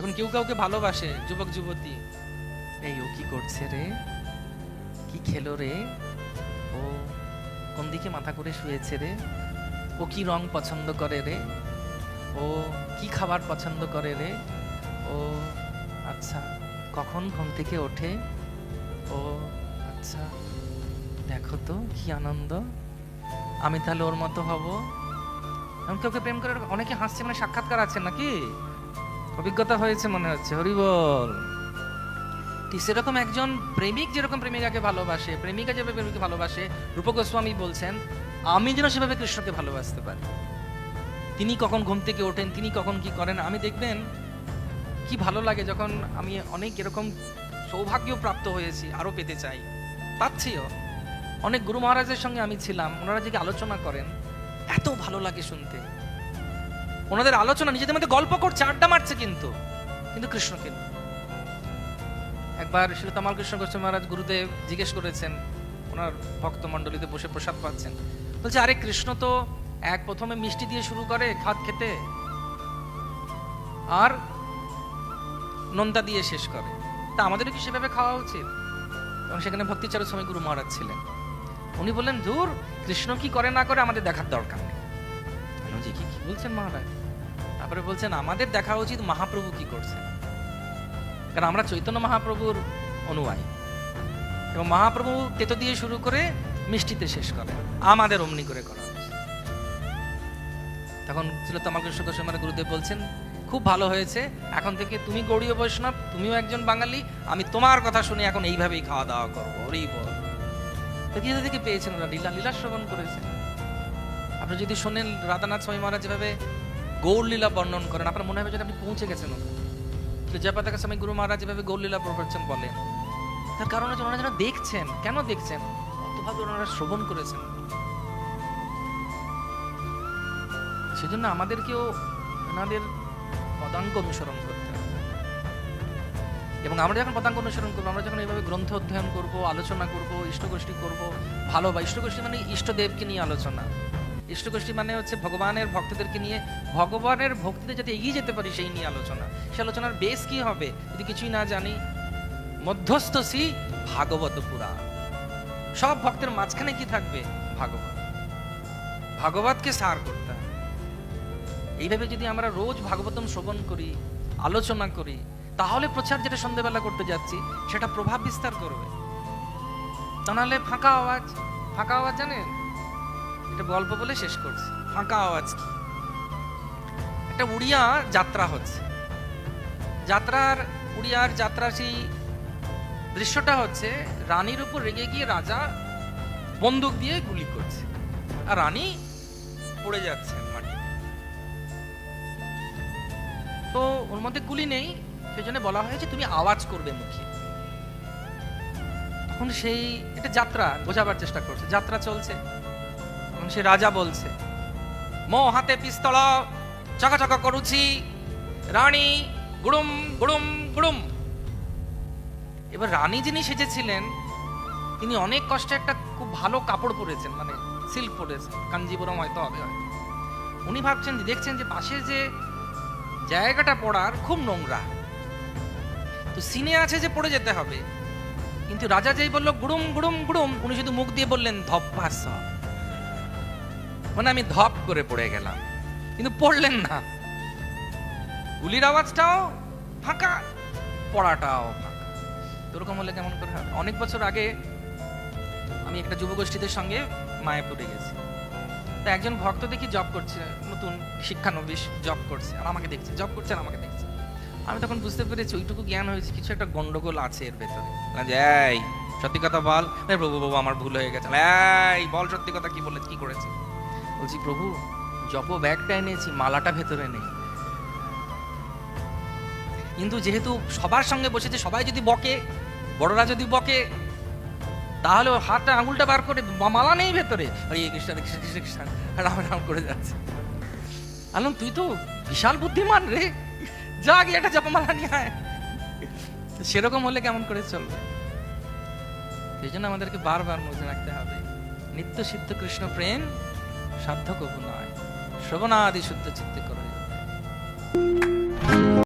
যখন কেউ কাউকে ভালোবাসে, যুবক, যুবতী। এই, ও কি করছে রে? কি খেলো রে? ও কোন দিকে মাথা করে শুয়েছে রে? ও কি রং পছন্দ করে রে? ও কি খাবার পছন্দ করে রে? ও আচ্ছা কখন ঘুম থেকে ওঠে? ও আচ্ছা দেখো তো, কি আনন্দ। আমি তাহলে ওর মতো হব? এমনকি ওকে প্রেম করে অনেকে হাসছে মানে সাক্ষাৎকার আছে, নাকি? অভিজ্ঞতা হয়েছে মনে হচ্ছে হরিবল সেরকম একজন প্রেমিক যেরকম প্রেমিকাকে ভালোবাসে, প্রেমিকা যেভাবে প্রেমিককে ভালোবাসে রূপ গোস্বামী বলছেন, আমি যেন সেভাবে কৃষ্ণকে ভালোবাসতে পারি। তিনি কখন ঘুম থেকে ওঠেন, তিনি কখন কি করেন, আমি দেখবেন কি ভালো লাগে যখন আমি অনেক এরকম সৌভাগ্য প্রাপ্ত হয়েছি আরও পেতে চাই। পাচ্ছিও। অনেক গুরু মহারাজের সঙ্গে আমি ছিলাম, ওনারা যে আলোচনা করেন, এত ভালো লাগে শুনতে। ওনাদের আলোচনা, নিজেদের মধ্যে গল্প করছে, আড্ডা মারছে কিন্তু। কিন্তু কৃষ্ণকে। একবার শিল তামাল কৃষ্ণ গোস্বামী মহারাজ গুরুদেব জিজ্ঞেস করেছেন, ওনার ভক্ত মণ্ডলীতে বসে প্রসাদ পাচ্ছেন। বলছে, আরে কৃষ্ণ তো এক প্রথমে মিষ্টি দিয়ে শুরু করে খাদ খেতে, আর নন্দা দিয়ে শেষ করে। তা আমাদেরও কি সেভাবে খাওয়া উচিত? তখন সেখানে ভক্তিচারক স্বামী গুরু মহারাজ ছিলেন। উনি বললেন দূর কৃষ্ণ কি করে না করে আমাদের দেখার দরকার নেই। কি বলছেন মহারাজ? তারপরে বলছেন, আমাদের দেখা উচিত মহাপ্রভু কি করছেন? কারণ আমরা চৈতন্য মহাপ্রভুর অনুয়ায়ী। এবং মহাপ্রভু তেতো দিয়ে শুরু করে মিষ্টিতে শেষ করে, আমাদের অমনি করে করা তখন ছিল তামাল কৃষ্ণ গোস্বামী গুরুদেব বলছেন, খুব ভালো হয়েছে, এখন থেকে তুমি গৌড়ীয় বৈষ্ণব, তুমিও একজন বাঙালি, আমি তোমার কথা শুনে এখন এইভাবেই খাওয়া দাওয়া করব ওরেই বল। থেকে পেয়েছেন ওরা লীলা লীলা শ্রবণ করেছেন। আপনি যদি শোনেন রাধানাথ স্বামী মহারাজ যেভাবে গৌর লীলা বর্ণন করেন। আপনার মনে হবে যে আপনি পৌঁছে গেছেন। তো জয়পাতাকা স্বামী গুরু মহারাজ যেভাবে গৌর লীলা প্রবর্তন বলেন। তার কারণ হচ্ছে ওনারা যেন দেখছেন। কেন দেখছেন? অতভাবে ওনারা শ্রবণ করেছেন। সেজন্য আমাদেরকেও ওনাদের পদাঙ্ক অনুসরণ করতে এবং আমরা যখন পদাঙ্ক অনুসরণ করব, আমরা যখন এইভাবে গ্রন্থ অধ্যয়ন করব, আলোচনা করব, ইষ্টগোষ্ঠী করব, ভালো বা ইষ্টগোষ্ঠী মানে ইষ্টদেবকে নিয়ে আলোচনা। ইষ্টগোষ্ঠী মানে হচ্ছে ভগবানের ভক্তদেরকে নিয়ে, ভগবানের ভক্তিতে যাতে এগিয়ে যেতে পারি সেই নিয়ে আলোচনা। সে আলোচনার বেশ কি হবে? যদি কিছুই না জানি, মধ্যস্থসি ভাগবত পুরাণ। সব ভক্তের মাঝখানে কি থাকবে? ভাগবত। ভাগবতকে সার করতে এইভাবে যদি আমরা রোজ ভাগবতম শ্রবণ করি, আলোচনা করি, তাহলে প্রচার যেটা সন্ধ্যেবেলা করতে যাচ্ছি, সেটা প্রভাব বিস্তার করবে। তা নাহলে ফাঁকা আওয়াজ ফাঁকা আওয়াজ জানেন? এটা গল্প বলে শেষ করছি। ফাঁকা আওয়াজ কি? একটা উড়িয়া যাত্রা হচ্ছে। যাত্রার, উড়িয়ার যাত্রা সেই দৃশ্যটা হচ্ছে, রানীর উপর রেগে গিয়ে রাজা বন্দুক দিয়ে গুলি করছে। আর রানী পড়ে যাচ্ছে তো ওর মধ্যে গুলি নেই সেই জন্য বলা হয়েছে তুমি আওয়াজ করবে মুখে। তখন সেই, এটা যাত্রা, বোঝাবার চেষ্টা করছে। যাত্রা চলছে। তখন সে রাজা বলছে মো হাতে পিস্তল, চকাচকা করুছি। রানী, গুড়ুম গুড়ুম গুড়ুম। এবার রানী যিনি সেজেছিলেন, তিনি অনেক কষ্টে একটা খুব ভালো কাপড় পরেছেন মানে সিল্ক পরেছেন কাঞ্জিপুরম হয়তো হবে হয়তো। উনি ভাবছেন যে, দেখছেন যে পাশের যে জায়গাটা পড়ার খুব নোংরা। তো সিনে আছে যে পড়ে যেতে হবে, কিন্তু রাজা যেই বলল, গুড়ুম গুড়ুম গুড়ুম, উনি শুধু মুখ দিয়ে বললেন, ধপ্পাস মানে আমি ধপ করে পড়ে গেলাম। কিন্তু পড়লেন না। গুলির আওয়াজটাও ফাঁকা, পড়াটাও ফাঁকা। তো ওরকম হলে কেমন করে হবে অনেক বছর আগে আমি একটা যুবগোষ্ঠীদের সঙ্গে মায়াপুরে গেছি। তা একজন ভক্ত দেখি জব করছে, নতুন শিক্ষানবিশ জব করছে, আর আমাকে দেখছে জব করছে আর আমাকে দেখছে। আমি তখন বুঝতে পেরেছি, ওইটুকু জ্ঞান হয়েছে, কিছু একটা গন্ডগোল আছে এর ভেতরে। এই, সত্যি কথা বল। প্রভু বাবু আমার ভুল হয়ে গেছে। এই, বল সত্যি কথা, কি বলে, কি করেছি? বলছি, প্রভু, জপ ব্যাগটা এনেছি, মালাটা ভেতরে নেই। কিন্তু যেহেতু সবার সঙ্গে বসেছে, সবাই যদি বকে, বড়রা যদি বকে, তাহলে হাতটা, আঙুলটা বার করে মালা নেই ভেতরে। কৃষ্ণ কৃষ্ণ কৃষ্ণ রাম রাম করে যাচ্ছে। আলম তুই তো বিশাল বুদ্ধিমান রে। যা গিয়ে একটা জপমালা নিয়ে আয়। সেরকম হলে কেমন করে চলবে? সেই জন্য আমাদেরকে বারবার মনে রাখতে হবে। নিত্য সিদ্ধ কৃষ্ণ প্রেম সাধ্য কবু নয়। শ্রবণাদি শুদ্ধ চিত্তে করে